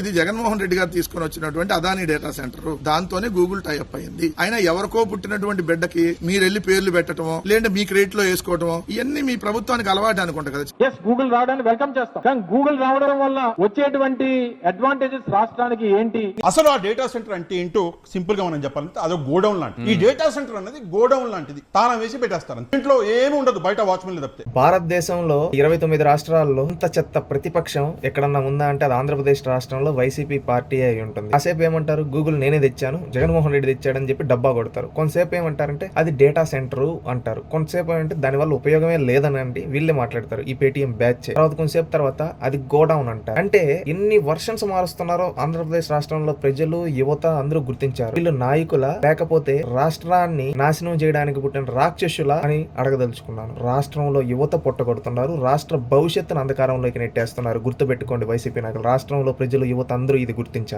ఇది జగన్మోహన్ రెడ్డి గారు తీసుకొని వచ్చినటువంటి అదాని డేటా సెంటర్. దాంతోనే గూగుల్ టైఅప్ అయింది. అయినా ఎవరికో పుట్టినటువంటి బిడ్డకి మీరు వెళ్ళి పేర్లు పెట్టడమో లేదంటే మీ క్రెడిట్లో వేసుకోవటమో ఇవన్నీ మీ ప్రభుత్వానికి అలవాటు అనుకుంటా కదా. గూగుల్ రావడానికి వెల్కమ్ చేస్తాం. కానీ గూగుల్ రావడం వల్ల వచ్చేటువంటి అడ్వాంటేజెస్ రాష్ట్రానికి ఏంటి? అసలు ఆ డేటా సెంటర్ అంటే ఏంటో సింపుల్గా మనం చెప్పాలంటే అదో గోడౌన్ లాంటిది. ఈ డేటా సెంటర్ అనేది గోడౌన్ లాంటిది. తాళం వేసి పెట్టేస్తారు. దీంట్లో ఏమి ఉండదు బయట వాచ్మెన్ తప్పితే. భారతదేశంలో ఇరవై తొమ్మిది రాష్ట్రాల్లో ఇంత చెత్త ప్రతిపక్షం ఎక్కడన్నా ఉందా అంటే అది ఆంధ్రప్రదేశ్ రాష్ట్రంలో వైసీపీ పార్టీ అయి ఉంటుంది. కాసేపు ఏమంటారు? గూగుల్ నేనే తెచ్చాను జగన్మోహన్ రెడ్డి తెచ్చాడని చెప్పి డబ్బా కొడతారు. కొంతసేపు ఏమంటారంటే అది డేటా సెంటర్ అంటారు. కొంతసేపు ఏమంటే దాని వల్ల ఉపయోగమే లేదని అంటే వీళ్ళే మాట్లాడతారు ఈ పేటిఎం బ్యాచ్. తర్వాత కొంతసేపు తర్వాత అది గోడౌన్ అంటారు. అంటే ఎన్ని వర్షన్స్ మారుస్తున్నారో ఆంధ్రప్రదేశ్ రాష్ట్రంలో ప్రజలు యువత అందరూ గుర్తించారు. వీళ్ళు నాయకుల లేకపోతే రాష్ట్రాన్ని నాశనం చేయడానికి పుట్టిన రాక్షసుల అని అడగదలుచుకున్నాను. రాష్ట్రంలో యువత పొట్టగొడుతున్నారు రాష్ట్ర భవిష్యత్తును అంధకారంలోకి నెట్టేస్తున్నారు. గుర్తుపెట్టుకోండి వైసీపీ నాయకులు. రాష్ట్రంలో ప్రజలు యువత అందరూ ఇది గుర్తించారు.